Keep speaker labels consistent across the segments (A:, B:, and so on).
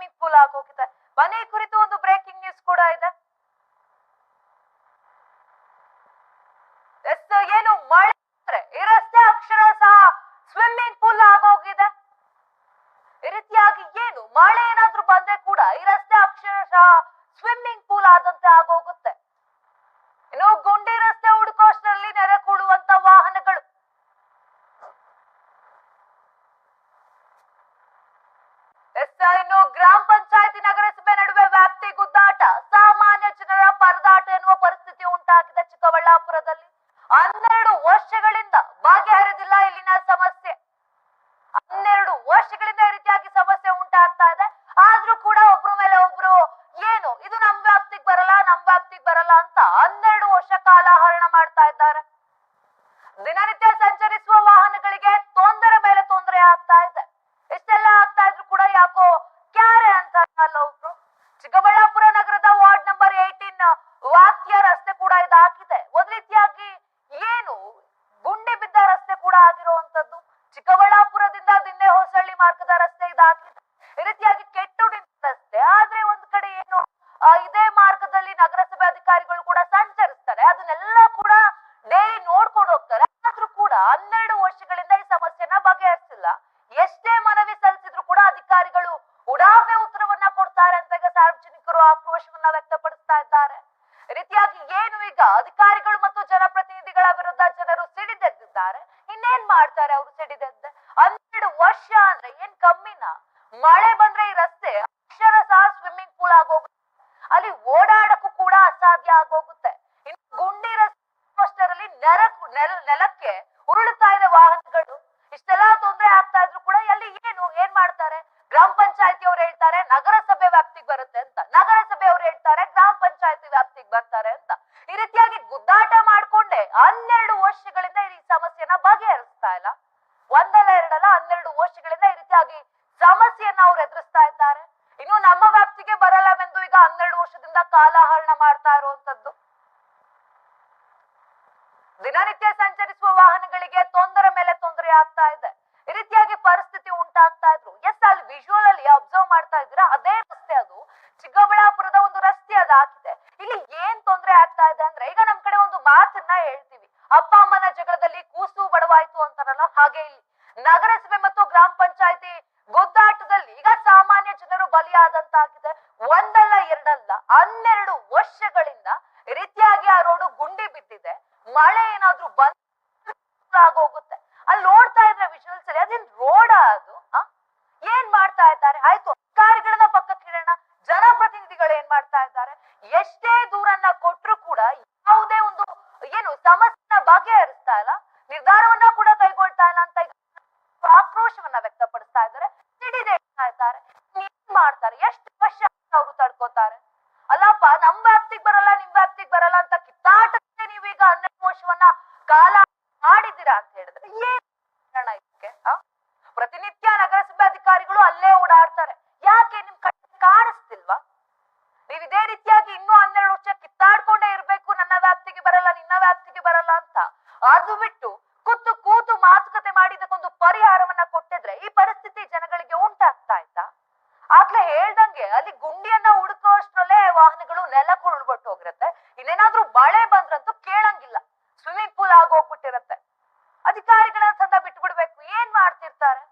A: Mummy बुला को कितना ವ್ಯಾಪ್ತಿಗೆ ಬರ್ತಾರೆ ಅಂತ. ಈ ರೀತಿಯಾಗಿ ಗುದ್ದಾಟ ಮಾಡ್ಕೊಂಡೆ ಹನ್ನೆರಡು ವರ್ಷಗಳಿಂದ ಈ ಸಮಸ್ಯೆನ ಬಗೆಹರಿಸ್ತಾ ಇಲ್ಲ. ಒಂದಲ್ಲ ಎರಡಲ್ಲ, ಹನ್ನೆರಡು ವರ್ಷಗಳಿಂದ ಈ ರೀತಿಯಾಗಿ ಸಮಸ್ಯೆಯನ್ನ ಅವ್ರು ಎದುರಿಸ್ತಾ ಇದ್ದಾರೆ. ಇನ್ನು ನಮ್ಮ ವ್ಯಾಪ್ತಿಗೆ ಬರಲ್ಲವೆಂದು ಈಗ ಹನ್ನೆರಡು ವರ್ಷದಿಂದ ಕಾಲಹರಣ ಮಾಡ್ತಾ सहायता रहे आए तो. ಹೋಗ್ಬಿಟ್ಟಿರತ್ತೆ. ಅಧಿಕಾರಿಗಳ ಸಂದ ಬಿಟ್ಬಿಡ್ಬೇಕು. ಏನ್ ಮಾಡ್ತಿರ್ತಾರೆ?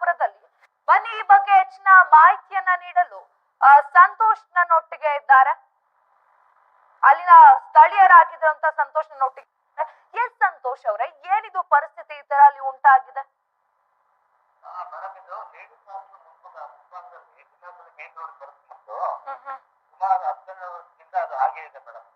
A: ವಿಜಯಪುರದಲ್ಲಿ ಬನ್ನಿ ಈ ಬಗ್ಗೆ ಹೆಚ್ಚಿನ ಮಾಹಿತಿಯನ್ನ ನೀಡಲು ಸಂತೋಷ್ ನನ್ನೊಟ್ಟಿಗೆ ಇದ್ದಾರೆ. ಅಲ್ಲಿನ ಸ್ಥಳೀಯರಾಗಿದ್ದಂತ ಸಂತೋಷ್ ನನ್ನೊಟ್ಟಿಗೆ ಎಸ್ ಸಂತೋಷ್ ಅವರೇ ಏನಿದು ಪರಿಸ್ಥಿತಿ ಈ ತರ ಅಲ್ಲಿ ಉಂಟಾಗಿದೆ?
B: ಸುಮಾರು ಹತ್ತು ದಿನದಿಂದ ಅದು ಹಾಗೆ ಇದೆ ಮೇಡಮ್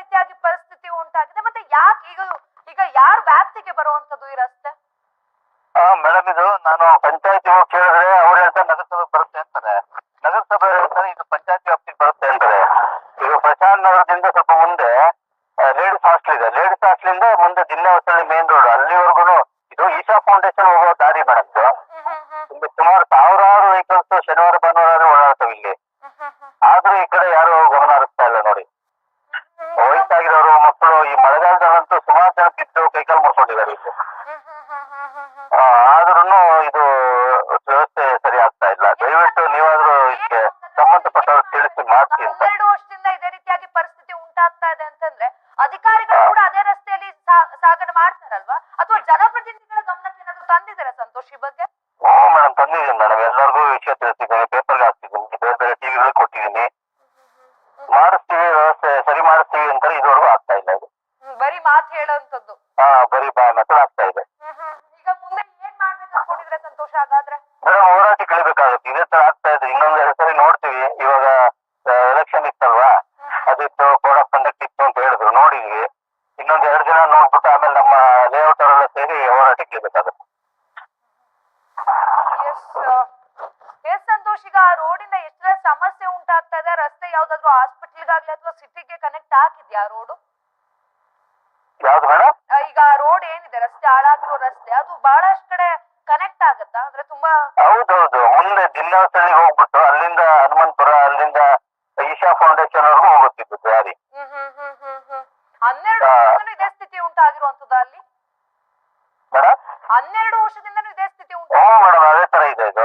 A: ರೀತಿಯಾಗಿ ಪರಿಸ್ಥಿತಿ ಉಂಟಾಗಿದೆ. ಮತ್ತೆ ಯಾಕೆ ಈಗ ಈಗ ಯಾರ ವ್ಯಾಪ್ತಿಗೆ ಬರುವಂತದ್ದು ಈ ರಸ್ತೆ?
B: ಮೇಡಮ್ ಇದು ನಾನು ಪಂಚಾಯತ್ ಕೇಳಿದ್ರೆ ಅವ್ರ
A: いえね、അന്നേരം ഓഷ തന്നെ ഉദ്ദേശത്തിൽ ഉണ്ട്. ഓ മാഡം അതെത്ര ഇതായിട്ടോ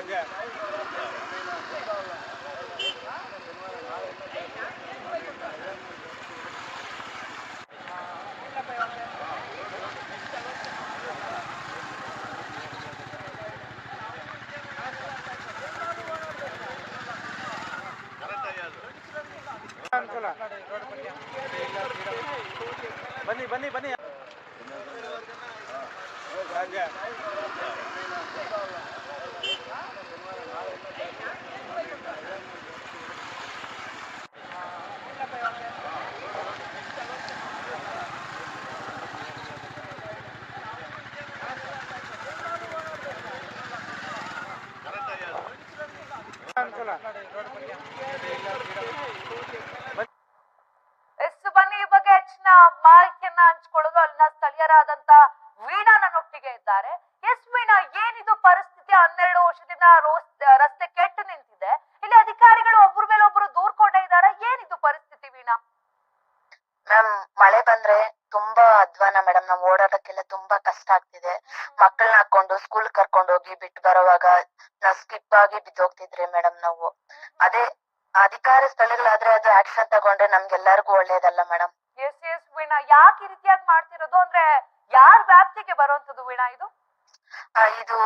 C: aja. Bani, bani, bani. Thank you. ಹೋಗಿ ಬಿಟ್ಟು ಬರುವಾಗ ನಾವ್ ಸ್ಕಿಪ್ ಆಗಿ ಬಿದ್ದೋಗ್ತಿದ್ರಿ ಮೇಡಮ್ ನಾವು. ಅದೇ ಅಧಿಕಾರ ಸ್ಥಳಗಳಾದ್ರೆ ಅದು ಆಕ್ಷನ್ ತಗೊಂಡ್ರೆ ನಮ್ಗೆಲ್ಲರಿಗೂ ಒಳ್ಳೇದಲ್ಲ ಮೇಡಮ್
A: ಎಸ್ ಎಸ್ ವೀಣಾ. ಯಾಕೆ ಈ ರೀತಿಯಾಗಿ ಮಾಡ್ತಿರೋದು ಅಂದ್ರೆ ಯಾರ್ ವ್ಯಾಪ್ತಿಗೆ ಬರುವಂತದ್ದು ವೀಣಾ ಇದು?
C: ಇದು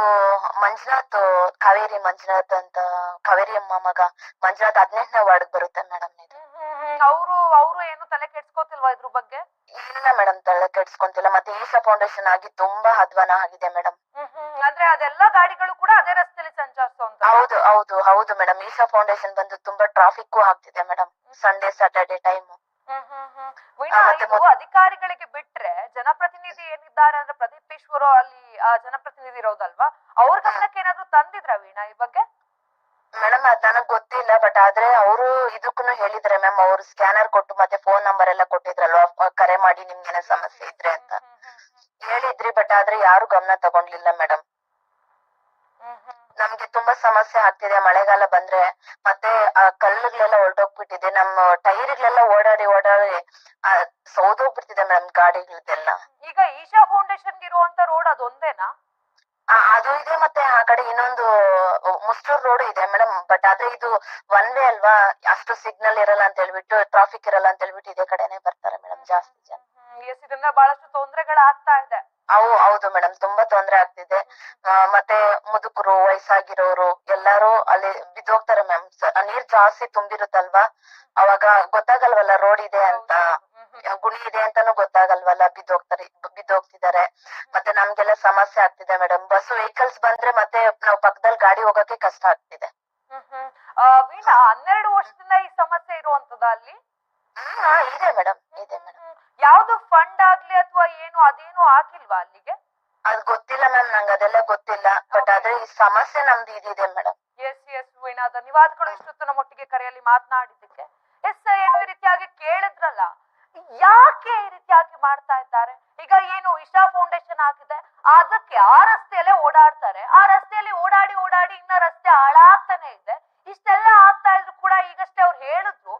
C: ಮಂಜುನಾಥ್ ಕಾವೇರಿ ಮಂಜುನಾಥ್ ಅಂತ ಕಾವೇರಿ ಅಮ್ಮ ಮಗ. ಮಂಜುನಾಥ್ ಹದಿನೆಂಟನೇ ವಾರ್ಡ್ ಬರುತ್ತೆ ಮೇಡಮ್ ಇದು.
A: ಅವರು ಅವರು ಏನು ತಲೆ ಕೆಡ್ಸ್ಕೋತಿಲ್ವಾ ಇದ್ರ ಬಗ್ಗೆ?
C: ಇಲ್ಲ ಮೇಡಮ್ ತಲೆ ಕೆಡ್ಸ್ಕೊಂತಿಲ್ಲ. ಮತ್ತೆ ಈಶಾ ಫೌಂಡೇಶನ್ ಆಗಿ ತುಂಬಾ ಅಧ್ವಾನ ಆಗಿದೆ ಮೇಡಮ್.
A: ಅಂದ್ರೆ ಅದೆಲ್ಲ ಗಾಡಿಗಳು ಕೂಡ ಅದೇ ರಸ್ತೆಯಲ್ಲಿ ಸಂಚರಿಸುವಂತ
C: ಹೌದು ಹೌದು ಹೌದು ಮೇಡಮ್ ಈಸಾ ಫೌಂಡೇಶನ್ ಬಂದು ತುಂಬಾ ಟ್ರಾಫಿಕ್ ಆಗ್ತಿದೆ ಮೇಡಮ್ ಸಂಡೇ ಸ್ಯಾಟರ್ಡೆ ಟೈಮ್
A: ಅಧಿಕಾರಿಗಳಿಗೆ ಬಿಟ್ರೆ ಜನಪ್ರತಿನಿಧಿ ಏನಿದ್ದಾರೆ ಅಂದ್ರೆ ಪ್ರದೀಪ್ ಈಶ್ವರ ಅಲ್ಲಿ ಆ, ಜನಪ್ರತಿನಿಧಿ ಇರೋದಲ್ವಾ? ಅವ್ರ ಗಮನಕ್ಕೆ ಏನಾದ್ರು ತಂದಿದ್ರ ವೀಣಾ ಈ ಬಗ್ಗೆ?
C: ಮೇಡಮ್ ಅದ್ ನನಗ್ ಗೊತ್ತಿಲ್ಲ ಬಟ್ ಆದ್ರೆ ಅವರು ಇದಕ್ಕೂ ಹೇಳಿದ್ರೆ ಮ್ಯಾಮ್ ಅವ್ರು ಸ್ಕ್ಯಾನರ್ ಕೊಟ್ಟು ಮತ್ತೆ ಫೋನ್ ನಂಬರ್ ಎಲ್ಲ ಕೊಟ್ಟಿದ್ರಲ್ವಾ? ಕರೆ ಮಾಡಿ ನಿಮ್ಗೆ ಸಮಸ್ಯೆ ಇದ್ರೆ ಅಂತ. ಹೇಳಿದ್ರಿ ಬಟ್ ಆದ್ರೆ ಯಾರು ಗಮನ ತಗೊಂಡ್ಲಿಲ್ಲ ಮೇಡಮ್ ನಮ್ಗೆ ತುಂಬಾ ಸಮಸ್ಯೆ ಆಗ್ತಿದೆ. ಮಳೆಗಾಲ ಬಂದ್ರೆ ಮತ್ತೆ ಆ ಕಲ್ಲುಗಳೆಲ್ಲ ಹೊರಟೋಗ್ಬಿಟ್ಟಿದೆ ನಮ್ಮ ಟೈರ್ಗಳೆಲ್ಲ ಓಡಾಡಿ ಓಡಾಡಿ ಆ, ಸೌದೋಗ್ಬಿಡ್ತಿದೆ ಮೇಡಮ್ ಗಾಡಿಗಳದ್ದೆಲ್ಲ
A: ಈಗ ಈಶಾ ಫೌಂಡೇಶನ್ ಇರುವಂತ ರೋಡ್ ಅದೊಂದೇನಾ
C: ಆ, ಅದು ಇದೆ ಮತ್ತೆ ಆ ಕಡೆ ಇನ್ನೊಂದು ಮುಸ್ಟೂರ್ ರೋಡ್ ಇದೆ ಮೇಡಮ್ ಬಟ್ ಆದ್ರೆ ಇದು ಒನ್ ವೇ ಅಲ್ವಾ? ಅಷ್ಟು ಸಿಗ್ನಲ್ ಇರಲ್ಲ ಅಂತ ಹೇಳ್ಬಿಟ್ಟು ಟ್ರಾಫಿಕ್ ಇರಲ್ಲ ಅಂತ ಹೇಳ್ಬಿಟ್ಟು ಇದೇ ಕಡೆನೆ ಬರ್ತಾರೆ ಮೇಡಮ್ ಜಾಸ್ತಿ ಜನ.
A: ಎಸ್ ಇದರಿಂದ ಬಹಳಷ್ಟು ತೊಂದರೆಗಳಾಗ್ತಾ ಇದೆ.
C: ಅವು ಹೌದು ಮೇಡಮ್ ತುಂಬಾ ತೊಂದ್ರೆ ಆಗ್ತಿದೆ. ಮತ್ತೆ ಮುದುಕರು ವಯಸ್ಸಾಗಿರೋರು ಎಲ್ಲಾರು ಅಲ್ಲಿ ಬಿದ್ದೋಗ್ತಾರೆ ಮ್ಯಾಮ್ ನೀರ್ ಜಾಸ್ತಿ ತುಂಬಿರುತ್ತಲ್ವಾ? ಅವಾಗ ಗೊತ್ತಾಗಲ್ವಲ್ಲ ರೋಡ್ ಇದೆ ಅಂತ. ಗುಣಿ ಇದೆ ಅಂತಾನು ಗೊತ್ತಾಗಲ್ವಲ್ಲ ಬಿದ್ದೋಗ್ತಾರೆ ಬಿದ್ದೋಗ್ತಿದ್ದಾರೆ. ಮತ್ತೆ ನಮ್ಗೆಲ್ಲ ಸಮಸ್ಯೆ ಆಗ್ತಿದೆ ಮೇಡಮ್ ಬಸ್ ವೆಹಿಕಲ್ಸ್ ಬಂದ್ರೆ ಮತ್ತೆ ನಾವು ಪಕ್ಕದಲ್ಲಿ ಗಾಡಿ ಹೋಗಕ್ಕೆ ಕಷ್ಟ ಆಗ್ತಿದೆ.
A: ಹನ್ನೆರಡು ವರ್ಷದಿಂದ ಈ ಸಮಸ್ಯೆ ಇರುವಂತದ ಅಲ್ಲಿ?
C: ಇದೆ ಮೇಡಮ್ ಇದೆ ಮೇಡಮ್
A: ಯಾವ್ದು ಫಂಡ್ ಆಗ್ಲಿ ಅಥವಾ ಏನು ಅದೇನು ಆಗಿಲ್ವಾ ಅಲ್ಲಿಗೆ?
C: ಅದ್ ಗೊತ್ತಿಲ್ಲ ಮ್ಯಾಮ್ ನಂಗೆ ಅದೆಲ್ಲ ಗೊತ್ತಿಲ್ಲ. ಬಟ್ ಆದ್ರೆ ಈ ಸಮಸ್ಯೆ ನಮ್ದು ಇದಿದೆ ಮೇಡಮ್
A: ಎಸ್ ಎಸ್ ವೀಣಾ ಧನ್ಯವಾದಗಳು ಇಷ್ಟೊತ್ತು ನಮ್ಮೊಟ್ಟಿಗೆ ಕರೆಯಲ್ಲಿ ಮಾತನಾಡಿದ್ದಕ್ಕೆ. ಎಸ್ ಏನು ಈ ರೀತಿಯಾಗಿ ಕೇಳಿದ್ರಲ್ಲ ಯಾಕೆ ಈ ರೀತಿಯಾಗಿ ಮಾಡ್ತಾ ಇದ್ದಾರೆ? ಈಗ ಏನು ಇಶಾ ಫೌಂಡೇಶನ್ ಆಗಿದೆ ಅದಕ್ಕೆ ಆ ರಸ್ತೆಯಲ್ಲೇ ಓಡಾಡ್ತಾರೆ. ಆ ರಸ್ತೆಯಲ್ಲಿ ಓಡಾಡಿ ಓಡಾಡಿ ಇನ್ನ ರಸ್ತೆ ಹಾಳಾಗ್ತಾನೆ ಇದೆ. ಇಷ್ಟೆಲ್ಲ ಆಗ್ತಾ ಇದ್ರು ಕೂಡ ಈಗಷ್ಟೇ ಅವ್ರು ಹೇಳಿದ್ರು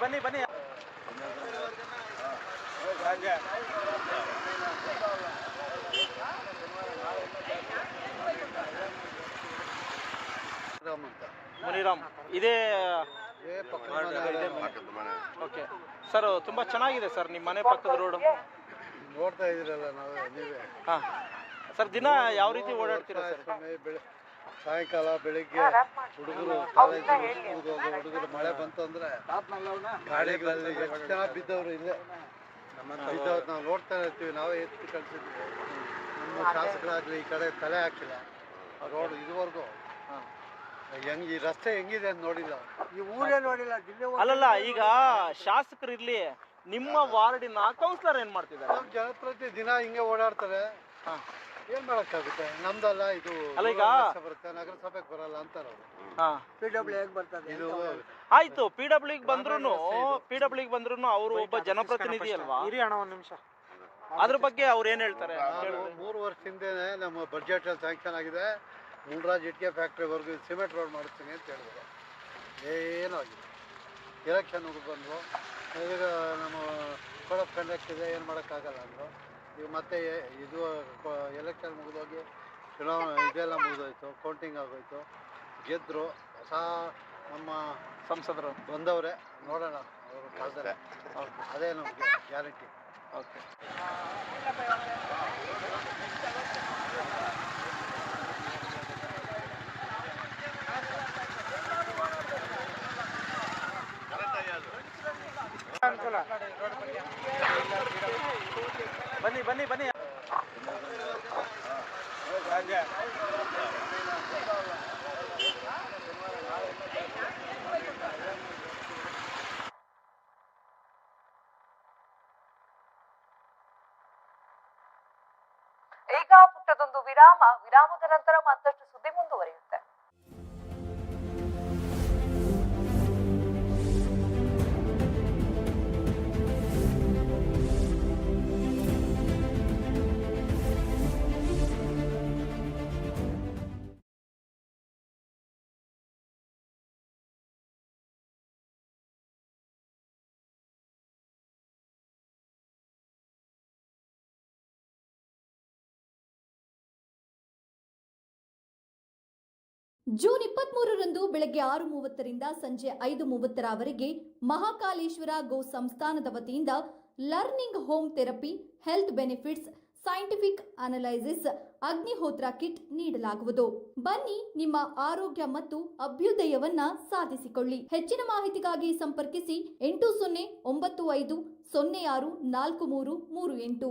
D: ಬನ್ನಿ ಬನ್ನಿ. ಮುನಿರಾಮ್ ಇದೇ ಓಕೆ. ಸರ್ ತುಂಬಾ ಚೆನ್ನಾಗಿದೆ ಸರ್ ನಿಮ್ಮ ಮನೆ ಪಕ್ಕದ ರೋಡು.
E: ನೋಡ್ತಾ ಇದೀರಲ್ಲ ನಾವು ನೀವೇ
D: ಹಾಂ. ಸರ್ ದಿನ ಯಾವ ರೀತಿ ಓಡಾಡ್ತೀರಾ ಸರ್?
E: ಬೆಳೆ ಸಾಯಂಕಾಲ ಬೆಳಿಗ್ಗೆ ಹುಡುಗರು ಕಾಲೇಜ್ ಹುಡುಗರು ಮಳೆ ಬಂತು ಅಂದ್ರೆ ಗಾಡಿಗಳಲ್ಲಿ ಎಷ್ಟು ಜನ ಬಿದ್ದವರು ಇಲ್ಲೇ. ಬಿದ್ದವ್ರು ನಾವು ನೋಡ್ತಾ ಇರ್ತೀವಿ ನಾವೇ ಎತ್ತಿ ಕಳ್ಸಿದ್ವಿ. ನಮ್ಮ ಶಾಸಕರಾಗ್ಲಿ ಈ ಕಡೆ ತಲೆ ಹಾಕಿಲ್ಲ. ರೋಡ್ ಇದುವರೆಗೂ
D: ಹಾಂ.
E: ಹೆಂಗ್ ಈ ರಸ್ತೆ ಹೆಂಗಿದೆ ಅಂತ ನೋಡಿಲ್ಲ.
F: ಈ ಊರೇ ನೋಡಿಲ್ಲ ಜಿಲ್ಲೆ
D: ಅಲ್ಲಲ್ಲ ಈಗ ಶಾಸಕರು ಇರ್ಲಿ ನಿಮ್ಮ ವಾರ್ಡಿನ ಕೌನ್ಸಿಲರ್ ಏನ್ ಮಾಡ್ತಿದ್ದಾರೆ?
E: ನಮ್ಮ ಜನಪ್ರತಿ ದಿನ ಹಿಂಗೆ ಓಡಾಡ್ತಾರೆ.
D: ಹಾ.
E: ಏನ್ ಮಾಡಕ್ಕಾಗುತ್ತೆ? ನಮ್ದಲ್ಲ ಇದು
D: ಅಲ್ಲ ಈಗ-
E: ನಗರಸಭೆ ಬರುತ್ತೆ ನಗರಸಭೆಗೆ ಬರಲ್ಲ ಅಂತಾರೆ ಅವರು
D: ಹಾ.
F: ಪಿ ಡಬ್ಲ್ಯೂ ಹೇಗೆ ಬರ್ತದೆ
E: ಇದು
D: ಆಯ್ತು ಪಿ ಡಬ್ಲ್ಯೂಗೆ ಬಂದ್ರು ಪಿ ಡಬ್ಲ್ಯೂಗೆ ಬಂದ್ರು ಅವರು ಒಬ್ಬ ಜನಪ್ರತಿನಿಧಿ ಅಲ್ವಾ?
F: ಇರಿ ಅಣ್ಣ ಒಂದು ನಿಮಿಷ.
D: ಅದ್ರ ಬಗ್ಗೆ ಅವ್ರು ಏನ್ ಹೇಳ್ತಾರೆ?
E: ನಾನು ಮೂರು ವರ್ಷ ಹಿಂದೆನೆ ನಮ್ಮ ಬಜೆಟ್ ಅಲ್ಲಿ ಸ್ಯಾಂಕ್ಷನ್ ಆಗಿದೆ. ಮುನ್ರಾಜ್ ಇಟ್ಕೆ ಫ್ಯಾಕ್ಟ್ರಿವರೆಗೂ ಸಿಮೆಂಟ್ ರೋಡ್ ಮಾಡ್ತೀನಿ ಅಂತ ಹೇಳಿದ್ರು ಏನೂ ಆಗಿಲ್ಲ. ಎಲೆಕ್ಷನ್ ಬಂದ್ರು. ಈಗ ನಮ್ಮ ಕೋಡ್ ಆಫ್ ಕಂಡಕ್ಟ್ ಇದೆ ಏನು ಮಾಡೋಕ್ಕಾಗಲ್ಲ ಅಂದರು. ಈಗ ಮತ್ತೆ ಇದು ಎಲೆಕ್ಷನ್ ಮುಗಿದೋಗಿ ಚುನಾವಣೆ ಇದೆಲ್ಲ ಮುಗಿದೋಯ್ತು ಕೌಂಟಿಂಗ್ ಆಗೋಯ್ತು. ಗೆದ್ದರು ಹೊಸ ನಮ್ಮ
D: ಸಂಸದರು.
E: ಬಂದವರೇ ನೋಡೋಣ ಅವರು ಕಾಲ್ತಾರೆ ಅದೇ ನಮಗೆ ಗ್ಯಾರಂಟಿ
D: ಓಕೆ.
F: ಅನುಕೂಲ
D: ಬನ್ನಿ ಬನ್ನಿ ಬನ್ನಿ.
A: ಈಗ ಪುಟ್ಟದೊಂದು ವಿರಾಮ. ವಿರಾಮದ ನಂತರ
G: ಜೂನ್ ಇಪ್ಪತ್ಮೂರರಂದು ಬೆಳಗ್ಗೆ ಆರು ಮೂವತ್ತರಿಂದ ಸಂಜೆ ಐದು ಮೂವತ್ತರವರೆಗೆ ಮಹಾಕಾಲೇಶ್ವರ ಗೋ ಸಂಸ್ಥಾನದ ವತಿಯಿಂದ learning home therapy, health benefits, scientific analysis, Agnihotra kit ನೀಡಲಾಗುವುದು. ಬನ್ನಿ ನಿಮ್ಮ ಆರೋಗ್ಯ ಮತ್ತು ಅಭ್ಯುದಯವನ್ನ ಸಾಧಿಸಿಕೊಳ್ಳಿ. ಹೆಚ್ಚಿನ ಮಾಹಿತಿಗಾಗಿ ಸಂಪರ್ಕಿಸಿ ಎಂಟು ಸೊನ್ನೆ ಒಂಬತ್ತು ಐದು ಸೊನ್ನೆ ಆರು ನಾಲ್ಕು ಮೂರು ಮೂರು ಎಂಟು.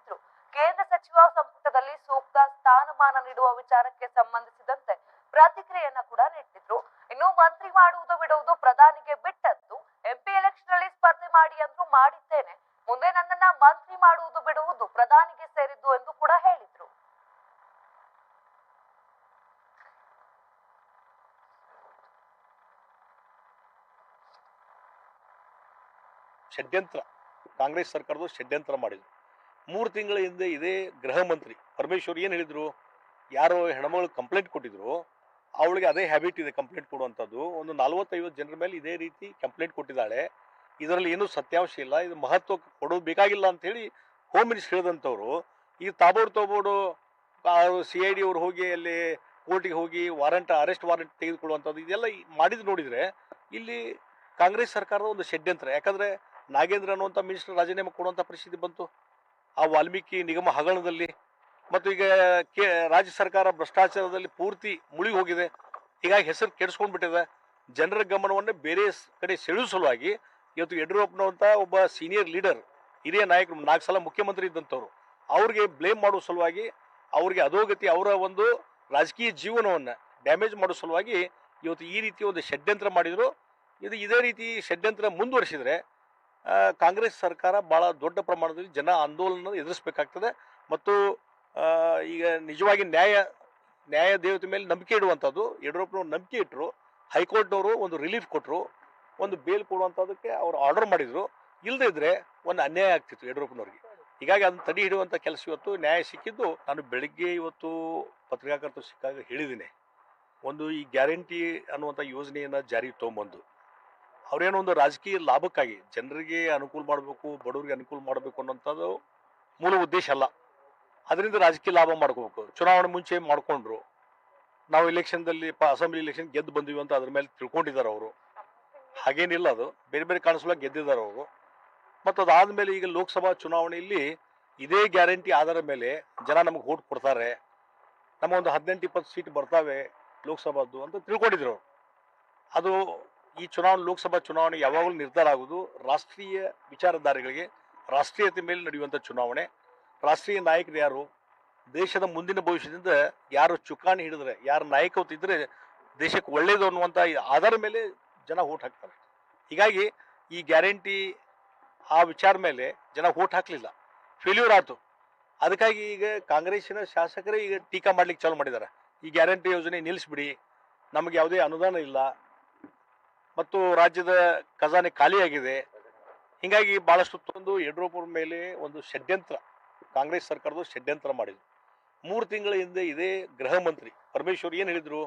A: ನೀಡಿದ್ರು ಕೇಂದ್ರ ಸಚಿವ ಸಂಪುಟದಲ್ಲಿ ಸೂಕ್ತ ಸ್ಥಾನಮಾನ ನೀಡುವ ವಿಚಾರಕ್ಕೆ ಸಂಬಂಧಿಸಿದಂತೆ ಪ್ರತಿಕ್ರಿಯೆಯನ್ನ ಕೂಡ ನೀಡಿದ್ರು ಇನ್ನು ಮಂತ್ರಿ ಮಾಡುವುದು ಬಿಡುವುದು ಪ್ರಧಾನಿಗೆ ಬಿಟ್ಟದ್ದು ಎಂಪಿ ಎಲೆಕ್ಷನ್ ಅಲ್ಲಿ ಸ್ಪರ್ಧೆ ಮಾಡಿ ಅಂದ್ರೂ ಮಾಡಿದ್ದೇನೆ. ಮುಂದೆ ನನ್ನನ್ನ ಮಂತ್ರಿ ಮಾಡುವುದು ಬಿಡುವುದು ಪ್ರಧಾನಿಗೆ ಸೇರಿದ್ದು ಎಂದು ಕೂಡ ಹೇಳಿದ್ರು.
H: ಷಡ್ಯಂತ್ರ. ಕಾಂಗ್ರೆಸ್ ಸರ್ಕಾರದ ಷಡ್ಯಂತ್ರ ಮಾಡಿದ್ರು. ಮೂರು ತಿಂಗಳ ಹಿಂದೆ ಇದೇ ಗೃಹ ಮಂತ್ರಿ ಪರಮೇಶ್ವರ್ ಏನು ಹೇಳಿದರು? ಯಾರೋ ಹೆಣ್ಮಗಳು ಕಂಪ್ಲೇಂಟ್ ಕೊಟ್ಟಿದ್ರು, ಅವಳಿಗೆ ಅದೇ ಹ್ಯಾಬಿಟ್ ಇದೆ ಕಂಪ್ಲೇಂಟ್ ಕೊಡುವಂಥದ್ದು. ಒಂದು ನಲವತ್ತೈವತ್ತು ಜನರ ಮೇಲೆ ಇದೇ ರೀತಿ ಕಂಪ್ಲೇಂಟ್ ಕೊಟ್ಟಿದ್ದಾಳೆ. ಇದರಲ್ಲಿ ಏನೂ ಸತ್ಯಾಂಶ ಇಲ್ಲ. ಇದು ಮಹತ್ವ ಕೊಡೋದು ಬೇಕಾಗಿಲ್ಲ ಅಂತೇಳಿ ಹೋಮ್ ಮಿನಿಸ್ಟರ್ ಹೇಳಿದಂಥವ್ರು, ಈ ತಾಬೋಡು ತಾಬೋಡು ಸಿ ಐ ಡಿ ಅವ್ರು ಹೋಗಿ ಅಲ್ಲಿ ಕೋರ್ಟಿಗೆ ಹೋಗಿ ವಾರಂಟ್ ಅರೆಸ್ಟ್ ವಾರಂಟ್ ತೆಗೆದುಕೊಳ್ಳುವಂಥದ್ದು ಇದೆಲ್ಲ ಮಾಡಿದ್ ನೋಡಿದರೆ ಇಲ್ಲಿ ಕಾಂಗ್ರೆಸ್ ಸರ್ಕಾರದ ಒಂದು ಷಡ್ಯಂತ್ರ. ಯಾಕಂದರೆ ನಾಗೇಂದ್ರ ಅನ್ನುವಂಥ ಮಿನಿಸ್ಟರ್ ರಾಜೀನಾಮೆ ಕೊಡುವಂಥ ಪರಿಸ್ಥಿತಿ ಬಂತು. ಆ ವಾಲ್ಮೀಕಿ ನಿಗಮ ಹಗರಣದಲ್ಲಿ ಮತ್ತು ಈಗ ಕೆ ರಾಜ್ಯ ಸರ್ಕಾರ ಭ್ರಷ್ಟಾಚಾರದಲ್ಲಿ ಪೂರ್ತಿ ಮುಳುಗಿ ಹೋಗಿದೆ. ಹೀಗಾಗಿ ಹೆಸರು ಕೆಡಿಸ್ಕೊಂಡ್ಬಿಟ್ಟಿದೆ. ಜನರ ಗಮನವನ್ನು ಬೇರೆ ಕಡೆ ಸೆಳೆಯುವ ಸಲುವಾಗಿ ಇವತ್ತು ಯಡಿಯೂರಪ್ಪನವಂಥ ಒಬ್ಬ ಸೀನಿಯರ್ ಲೀಡರ್ ಹಿರಿಯ ನಾಯಕರು, ನಾಲ್ಕು ಸಲ ಮುಖ್ಯಮಂತ್ರಿ ಇದ್ದಂಥವ್ರು, ಅವ್ರಿಗೆ ಬ್ಲೇಮ್ ಮಾಡುವ ಸಲುವಾಗಿ ಅವ್ರಿಗೆ ಅಧೋಗತಿ, ಅವರ ಒಂದು ರಾಜಕೀಯ ಜೀವನವನ್ನು ಡ್ಯಾಮೇಜ್ ಮಾಡೋ ಸಲುವಾಗಿ ಇವತ್ತು ಈ ರೀತಿ ಒಂದು ಷಡ್ಯಂತ್ರ ಮಾಡಿದರು. ಇದು ಇದೇ ರೀತಿ ಷಡ್ಯಂತ್ರ ಮುಂದುವರಿಸಿದರೆ ಕಾಂಗ್ರೆಸ್ ಸರ್ಕಾರ ಭಾಳ ದೊಡ್ಡ ಪ್ರಮಾಣದಲ್ಲಿ ಜನ ಆಂದೋಲನ ಎದುರಿಸಬೇಕಾಗ್ತದೆ ಮತ್ತು ಈಗ ನಿಜವಾಗಿ ನ್ಯಾಯ ನ್ಯಾಯ ದೇವತೆ ಮೇಲೆ ನಂಬಿಕೆ ಇಡುವಂಥದ್ದು, ಯಡಿಯೂರಪ್ಪನವ್ರು ನಂಬಿಕೆ ಇಟ್ಟರು, ಹೈಕೋರ್ಟ್ನವರು ಒಂದು ರಿಲೀಫ್ ಕೊಟ್ಟರು ಒಂದು ಬೇಲ್ ಕೊಡುವಂಥದ್ದಕ್ಕೆ ಅವರು ಆರ್ಡರ್ ಮಾಡಿದರು. ಇಲ್ಲದೇ ಇದ್ರೆ ಒಂದು ಅನ್ಯಾಯ ಆಗ್ತಿತ್ತು ಯಡಿಯೂರಪ್ಪನವ್ರಿಗೆ. ಹೀಗಾಗಿ ಅದನ್ನು ತಡೆ ಹಿಡಿಯುವಂಥ ಕೆಲಸ ಇವತ್ತು ನ್ಯಾಯ ಸಿಕ್ಕಿದ್ದು ನಾನು ಬೆಳಿಗ್ಗೆ ಇವತ್ತು ಪತ್ರಿಕಾಕರ್ತರು ಸಿಕ್ಕಾಗ ಹೇಳಿದ್ದೀನಿ. ಒಂದು ಈ ಗ್ಯಾರಂಟಿ ಅನ್ನುವಂಥ ಯೋಜನೆಯನ್ನು ಜಾರಿಗೆ ತೊಗೊಂಬಂದು. ಅವ್ರೇನೋ ಒಂದು ರಾಜಕೀಯ ಲಾಭಕ್ಕಾಗಿ ಜನರಿಗೆ ಅನುಕೂಲ ಮಾಡಬೇಕು, ಬಡವರಿಗೆ ಅನುಕೂಲ ಮಾಡಬೇಕು ಅನ್ನೋಂಥದ್ದು ಮೂಲ ಉದ್ದೇಶ ಅಲ್ಲ. ಅದರಿಂದ ರಾಜಕೀಯ ಲಾಭ ಮಾಡ್ಕೋಬೇಕು. ಚುನಾವಣೆ ಮುಂಚೆ ಮಾಡಿಕೊಂಡ್ರು. ನಾವು ಎಲೆಕ್ಷನ್ದಲ್ಲಿ ಪ ಅಸೆಂಬ್ಲಿ ಎಲೆಕ್ಷನ್ ಗೆದ್ದು ಬಂದಿವಿ ಅಂತ ಅದ್ರ ಮೇಲೆ ತಿಳ್ಕೊಂಡಿದ್ದಾರೆ ಅವರು. ಹಾಗೇನಿಲ್ಲ ಅದು. ಬೇರೆ ಬೇರೆ ಕಾಣಿಸಲ ಗೆದ್ದಿದ್ದಾರೆ ಅವರು. ಮತ್ತು ಅದಾದಮೇಲೆ ಈಗ ಲೋಕಸಭಾ ಚುನಾವಣೆಯಲ್ಲಿ ಇದೇ ಗ್ಯಾರಂಟಿ ಆಧಾರದ ಮೇಲೆ ಜನ ನಮಗೆ ಓಟ್ ಕೊಡ್ತಾರೆ. ನಮ್ಮ ಒಂದು ಹದಿನೆಂಟು, ಇಪ್ಪತ್ತು ಸೀಟ್ ಬರ್ತಾವೆ ಲೋಕಸಭಾದ್ದು ಅಂತ ತಿಳ್ಕೊಂಡಿದ್ರು. ಅದು ಈ ಚುನಾವಣೆ, ಲೋಕಸಭಾ ಚುನಾವಣೆ ಯಾವಾಗಲೂ ನಿರ್ಧಾರ ಆಗುವುದು ರಾಷ್ಟ್ರೀಯ ವಿಚಾರಧಾರೆಗಳಿಗೆ, ರಾಷ್ಟ್ರೀಯತೆ ಮೇಲೆ ನಡೆಯುವಂಥ ಚುನಾವಣೆ. ರಾಷ್ಟ್ರೀಯ ನಾಯಕರು ಯಾರು? ದೇಶದ ಮುಂದಿನ ಭವಿಷ್ಯದಿಂದ ಯಾರು ಚುಕ್ಕಾಣಿ ಹಿಡಿದ್ರೆ, ಯಾರು ನಾಯಕತ್ವ ಇದ್ದರೆ ದೇಶಕ್ಕೆ ಒಳ್ಳೇದು ಅನ್ನುವಂಥ ಆಧಾರ ಮೇಲೆ ಜನ ಓಟ್ ಹಾಕ್ತಾರೆ. ಹೀಗಾಗಿ ಈ ಗ್ಯಾರಂಟಿ ಆ ವಿಚಾರ ಮೇಲೆ ಜನ ಓಟ್ ಹಾಕಲಿಲ್ಲ. ಫೇಲ್ಯೂರ್ ಆಯಿತು. ಅದಕ್ಕಾಗಿ ಈಗ ಕಾಂಗ್ರೆಸ್ಸಿನ ಶಾಸಕರೇ ಈಗ ಟೀಕಾ ಮಾಡ್ಲಿಕ್ಕೆ ಚಾಲು ಮಾಡಿದ್ದಾರೆ. ಈ ಗ್ಯಾರಂಟಿ ಯೋಜನೆ ನಿಲ್ಲಿಸ್ಬಿಡಿ. ನಮಗೆ ಯಾವುದೇ ಅನುದಾನ ಇಲ್ಲ. ಮತ್ತು ರಾಜ್ಯದ ಖಜಾನೆ ಖಾಲಿಯಾಗಿದೆ. ಹೀಗಾಗಿ ಭಾಳಷ್ಟು ತಂದು ಯಡಿಯೂರಪ್ಪರ ಮೇಲೆ ಒಂದು ಷಡ್ಯಂತ್ರ, ಕಾಂಗ್ರೆಸ್ ಸರ್ಕಾರದ ಷಡ್ಯಂತ್ರ ಮಾಡಿದ್ರು. ಮೂರು ತಿಂಗಳ ಹಿಂದೆ ಇದೇ ಗೃಹ ಮಂತ್ರಿ ಪರಮೇಶ್ವರ್ ಏನು ಹೇಳಿದ್ರು?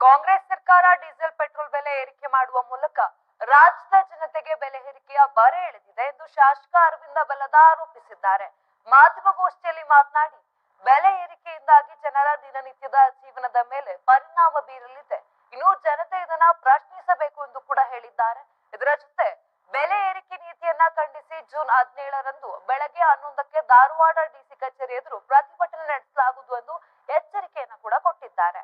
A: ಕಾಂಗ್ರೆಸ್ ಸರ್ಕಾರ ಡೀಸೆಲ್ ಪೆಟ್ರೋಲ್ ಬೆಲೆ ಏರಿಕೆ ಮಾಡುವ ಮೂಲಕ ರಾಜ್ಯದ ಜನತೆಗೆ ಬೆಲೆ ಏರಿಕೆಯ ಬರೆ ಎಳೆದಿದೆ ಎಂದು ಶಾಸಕ ಅರವಿಂದ ಬಲದ ಆರೋಪಿಸಿದ್ದಾರೆ. ಮಾಧ್ಯಮಗೋಷ್ಠಿಯಲ್ಲಿ ಮಾತನಾಡಿ ಬೆಲೆ ಏರಿಕೆಯಿಂದಾಗಿ ಜನರ ದಿನನಿತ್ಯದ ಜೀವನದ ಮೇಲೆ ಪರಿಣಾಮ ಬೀರಲಿದೆ. ಇನ್ನು ಜನತೆ ಇದನ್ನ ಪ್ರಶ್ನಿಸಬೇಕು ಎಂದು ಕೂಡ ಹೇಳಿದ್ದಾರೆ. ಇದರ ಜೊತೆ ಬೆಲೆ ಏರಿಕೆ ನೀತಿಯನ್ನ ಖಂಡಿಸಿ ಜೂನ್ ಹದಿನೇಳರಂದು ಬೆಳಗ್ಗೆ ಹನ್ನೊಂದಕ್ಕೆ ಧಾರವಾಡ ಡಿಸಿ ಕಚೇರಿ ಎದುರು ಪ್ರತಿಭಟನೆ ನಡೆಸಲಾಗುವುದು ಎಂದು ಎಚ್ಚರಿಕೆಯನ್ನ ಕೂಡ ಕೊಟ್ಟಿದ್ದಾರೆ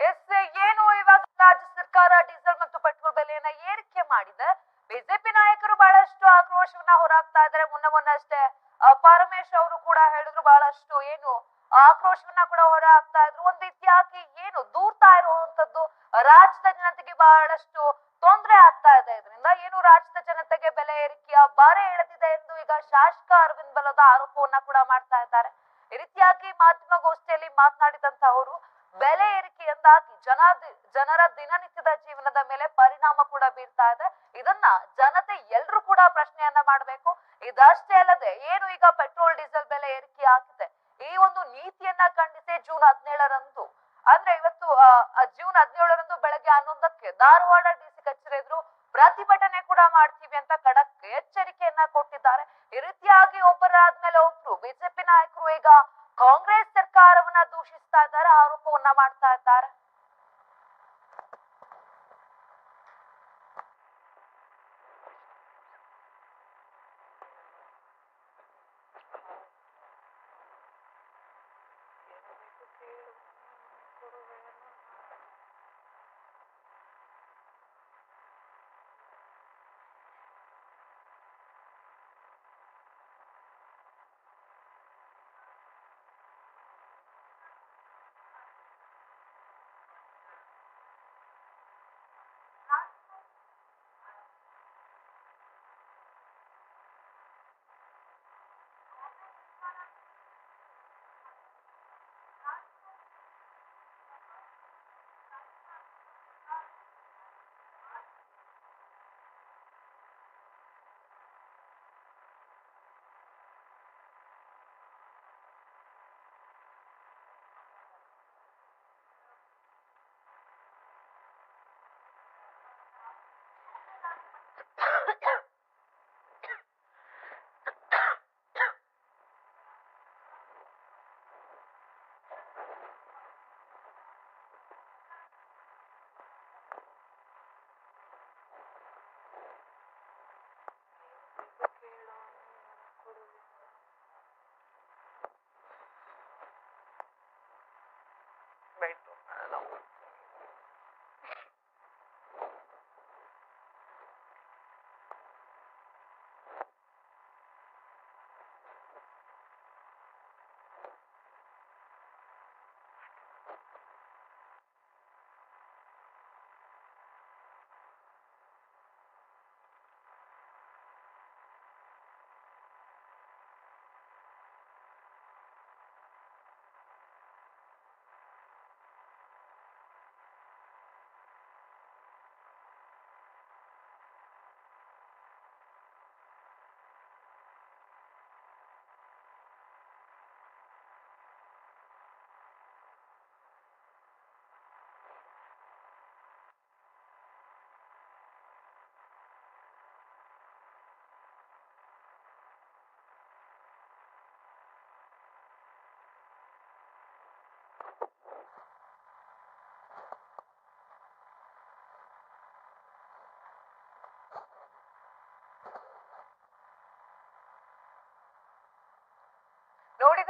A: ಎಸ್ ಏನು ಇವಾಗ ರಾಜ್ಯ ಸರ್ಕಾರ ಡೀಸೆಲ್ ಮತ್ತು ಪೆಟ್ರೋಲ್ ಬೆಲೆಯನ್ನ ಏರಿಕೆ ಮಾಡಿದೆ ಬಿಜೆಪಿ ನಾಯಕರು ಬಹಳಷ್ಟು ಆಕ್ರೋಶವನ್ನ ಹೊರಹಾಕ್ತಾ ಇದ್ದಾರೆ ಮೊನ್ನೆ ಮೊನ್ನೆ ಅಷ್ಟೇ ಆ, ಪರಮೇಶ್ ಅವರು ಕೂಡ ಹೇಳಿದ್ರು ಬಹಳಷ್ಟು ಏನು ಆಕ್ರೋಶವನ್ನ ಕೂಡ ಹೊರ ಹಾಕ್ತಾ ಇದ್ರು ಒಂದ್ ರೀತಿಯಾಗಿ ಏನು ದೂರ್ತಾ ಇರುವಂತದ್ದು ರಾಜ್ಯದ ಜನತೆಗೆ ಬಹಳಷ್ಟು ತೊಂದರೆ ಆಗ್ತಾ ಇದೆ. ಇದರಿಂದ ಏನು ರಾಜ್ಯದ ಜನತೆಗೆ ಬೆಲೆ ಏರಿಕೆಯ ಬಾರೆ ಎಳೆದಿದೆ ಎಂದು ಈಗ ಶಾಸಕ ಅರವಿಂದ್ ಬಲದ ಆರೋಪವನ್ನ ಕೂಡ ಮಾಡ್ತಾ ಇದ್ದಾರೆ. ಈ ರೀತಿಯಾಗಿ ಮಾಧ್ಯಮಗೋಷ್ಠಿಯಲ್ಲಿ ಮಾತನಾಡಿದಂತ ಅವರು, ಬೆಲೆ ಏರಿಕೆಯಿಂದಾಗಿ ಜನ ಜನರ ದಿನನಿತ್ಯದ ಜೀವನದ ಮೇಲೆ ಪರಿಣಾಮ ಕೂಡ ಬೀರ್ತಾ ಇದೆ. ಇದನ್ನ ಜನತೆ ಎಲ್ರು ಕೂಡ ಪ್ರಶ್ನೆಯನ್ನ ಮಾಡಬೇಕು. ಇದಷ್ಟೇ ಅಲ್ಲದೆ ಏನು ಈಗ ಪೆಟ್ರೋಲ್, ಡೀಸೆಲ್ ಬೆಲೆ ಏರಿಕೆ ಆಗಿದೆ. ಈ ಒಂದು ನೀತಿಯನ್ನ ಖಂಡಿಸಿ ಜೂನ್ ಹದಿನೇಳರಂದು, ಅಂದ್ರೆ ಜೂನ್ ಹದಿನೇಳರಂದು ಬೆಳಗ್ಗೆ ಹನ್ನೊಂದಕ್ಕೆ ಧಾರವಾಡ ಡಿಸಿ ಕಚೇರಿ ಎದುರು ಪ್ರತಿಭಟನೆ ಕೂಡ ಮಾಡ್ತೀವಿ ಅಂತ ಖಡಕ್ ಎಚ್ಚರಿಕೆಯನ್ನ ಕೊಟ್ಟಿದ್ದಾರೆ. ಈ ರೀತಿಯಾಗಿ ಒಬ್ಬರಾದ್ಮೇಲೆ ಒಬ್ರು ಬಿಜೆಪಿ ನಾಯಕರು ಈಗ ಕಾಂಗ್ರೆಸ್ ಸರ್ಕಾರವನ್ನ ದೂಷಿಸ್ತಾ ಇದ್ದಾರೆ, ಆರೋಪವನ್ನ ಮಾಡ್ತಾ ಇದ್ದಾರೆ.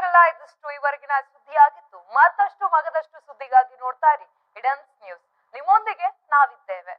A: ನೋಡಿದ್ರಲ್ಲ ಇದಿಷ್ಟು ಇವರೆಗಿನ ಸುದ್ದಿ ಆಗಿತ್ತು. ಮತ್ತಷ್ಟು ಮಗದಷ್ಟು ಸುದ್ದಿಗಾಗಿ ನೋಡ್ತಾ ಇರಿ. ಹಿಡನ್ಸ್ ನ್ಯೂಸ್ ನಿಮ್ಮೊಂದಿಗೆ ನಾವಿದ್ದೇವೆ.